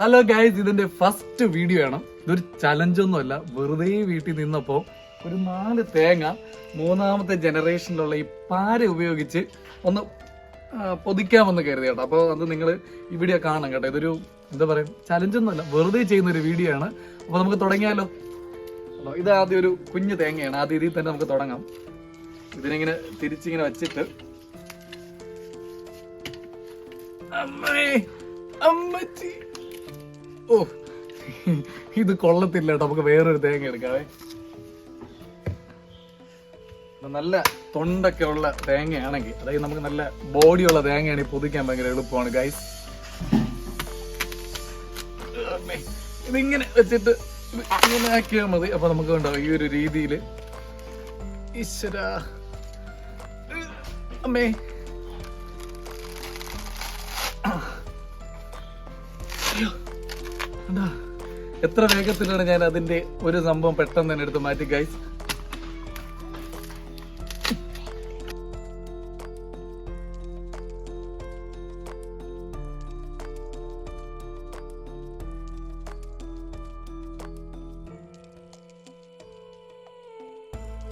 Hello guys ഇതിന്റെ first video ആണ്. ഇതൊരു ചലഞ്ച് ഒന്നുമല്ല വെറുതെ വീട്ടിൽ നിന്നപ്പോ ഒരു നാല് തേങ്ങ മൂന്നാമത്തെ ജനറേഷനിലുള്ള ഈ പാര ഉപയോഗിച്ച് ഒന്ന് പൊതിക്കാമെന്ന് കരുതി കേട്ടോ. അപ്പോൾ അത് നിങ്ങൾ വീഡിയോ കാണണം കേട്ടോ. ഇതൊരു എന്താ പറയുക ചലഞ്ച് ഒന്നുമല്ല വെറുതെ ചെയ്യുന്ന ഒരു വീഡിയോ ആണ്. അപ്പോൾ നമുക്ക് തുടങ്ങിയാലോ? ഇത് ആദ്യം ഒരു കുഞ്ഞു തേങ്ങയാണ്. ആദ്യം ഇതിൽ തന്നെ നമുക്ക് തുടങ്ങാം. ഇതിനിങ്ങനെ തിരിച്ചിങ്ങനെ വച്ചിട്ട് അമ്മേ അമ്മച്ചി. ഓ. ഇത് കൊള്ളത്തില്ല നമുക്ക് വേറൊരു തേങ്ങ എടുക്കാവേ. നല്ല തൊണ്ടൊക്കെ ഉള്ള തേങ്ങയാണെങ്കിൽ അതായത് നമുക്ക് നല്ല ബോഡിയുള്ള തേങ്ങയാണെങ്കിൽ പൊതിക്കാൻ ഭയങ്കര എളുപ്പമാണ് ഗൈസ് ഇതിങ്ങനെ വെച്ചിട്ട് ഇങ്ങനെ ആക്കിയാൽ മതി. അപ്പൊ നമുക്ക് ഉണ്ടാവും ഈ ഒരു രീതിയിൽ ഈശ്വര. അമ്മേ. അയ്യോ. എത്ര വേഗത്തിലാണ് ഞാൻ അതിന്റെ ഒരു സംഭവം പെട്ടെന്ന് തന്നെ എടുത്ത് മാറ്റി ഗൈസ്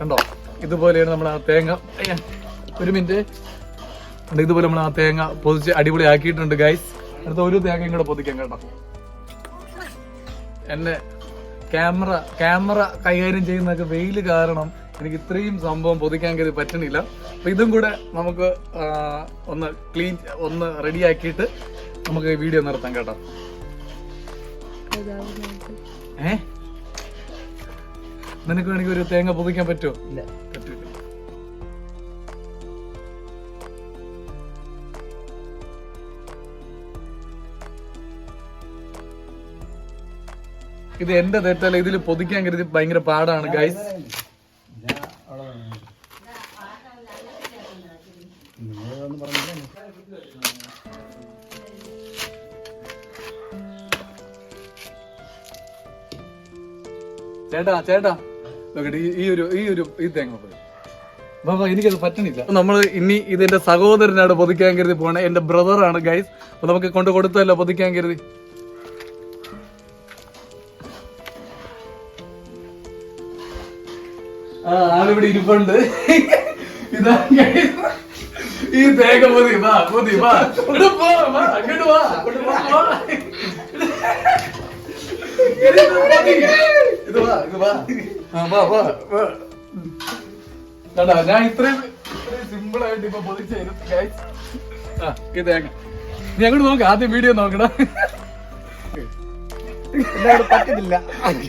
കണ്ടോ? ഇതുപോലെയാണ് നമ്മൾ ആ തേങ്ങ. ഒരു മിനിറ്റ്. ഇതുപോലെ നമ്മൾ ആ തേങ്ങ പൊതിച്ച് അടിപൊളി ആക്കിയിട്ടുണ്ട് ഗൈസ് അടുത്ത ഒരു തേങ്ങയും കൂടെ പൊതിക്കാം കേട്ടോ. എന്നെ ക്യാമറ ക്യാമറ കൈകാര്യം ചെയ്യുന്നതൊക്കെ വെയിൽ കാരണം എനിക്ക് ഇത്രയും സംഭവം പൊതിക്കാൻ കരുതി പറ്റണില്ല. അപ്പം ഇതും കൂടെ നമുക്ക് ഒന്ന് ക്ലീൻ ഒന്ന് റെഡി ആക്കിയിട്ട് നമുക്ക് വീഡിയോ നിർത്താം കേട്ടോ. ഏ? നിനക്ക് വേണമെങ്കിൽ ഒരു തേങ്ങ പൊതിക്കാൻ പറ്റുമോ? ഇത് എന്റെ തെറ്റല്ല ഇതിൽ പൊതിക്കാൻ കരുതി ഭയങ്കര പാടാണ് ഗൈസ് ചേട്ടാ ചേട്ടാ. ഈ- ഒരു ഈ ഒരു ഈ തേങ്ങ ബാബാ എനിക്കത് പറ്റണില്ല. നമ്മൾ ഇനി ഇതിന്റെ സഹോദരനാണ് പൊതിക്കാൻ കരുതി പോണേ എന്റെ ബ്രദറാണ് ഗൈസ് അപ്പൊ നമുക്ക് കൊണ്ട് കൊടുത്തല്ലോ പൊതിക്കാൻ കരുതി? ആളിവിടെ ഇരിപ്പുണ്ട്. ഇതാ. ഈ തേങ്ങ പൊതി വാ പൊതി വാ. ഇങ്ങോട്ട് പോ, വാ അങ്ങോട്ട് വാ. ഇത് വാ ഇത് വാ. ആ, വാ വാ വാ. കണ്ടാ ഞാൻ ഇത്രയും സിമ്പിൾ ആയിട്ട് ഇപ്പൊ പൊതിച്ചു ആ ഈ തേങ്ങ. നീ അങ്ങോട്ട് നോക്ക് ആദ്യം വീഡിയോ നോക്കടാ. എന്നോട് പറ്റത്തില്ല.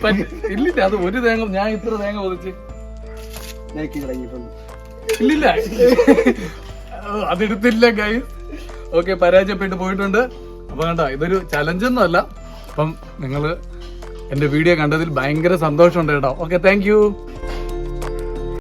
പറ്റ- ഇല്ലില്ല അത് ഒരു തേങ്ങ ഞാൻ ഇത്ര തേങ്ങ പൊതിച്ച്. ഇല്ലില്ല. അതെടുത്തില്ല ഗൈസ് ഓക്കെ പരാജയപ്പെട്ട് പോയിട്ടുണ്ട്. അപ്പൊ കണ്ട ഇതൊരു ചലഞ്ചൊന്നും അല്ല. അപ്പം നിങ്ങൾ എന്റെ വീഡിയോ കണ്ടതിൽ ഭയങ്കര സന്തോഷമുണ്ട് കേട്ടോ. Okay thank you